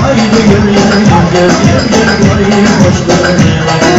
Haydi gel gel gel gel gel gel hoş gel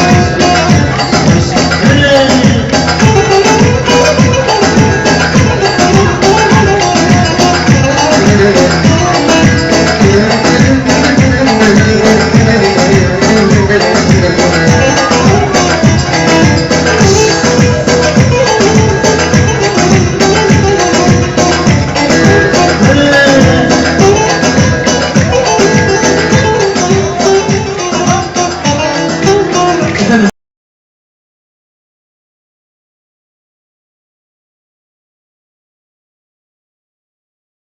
Christ.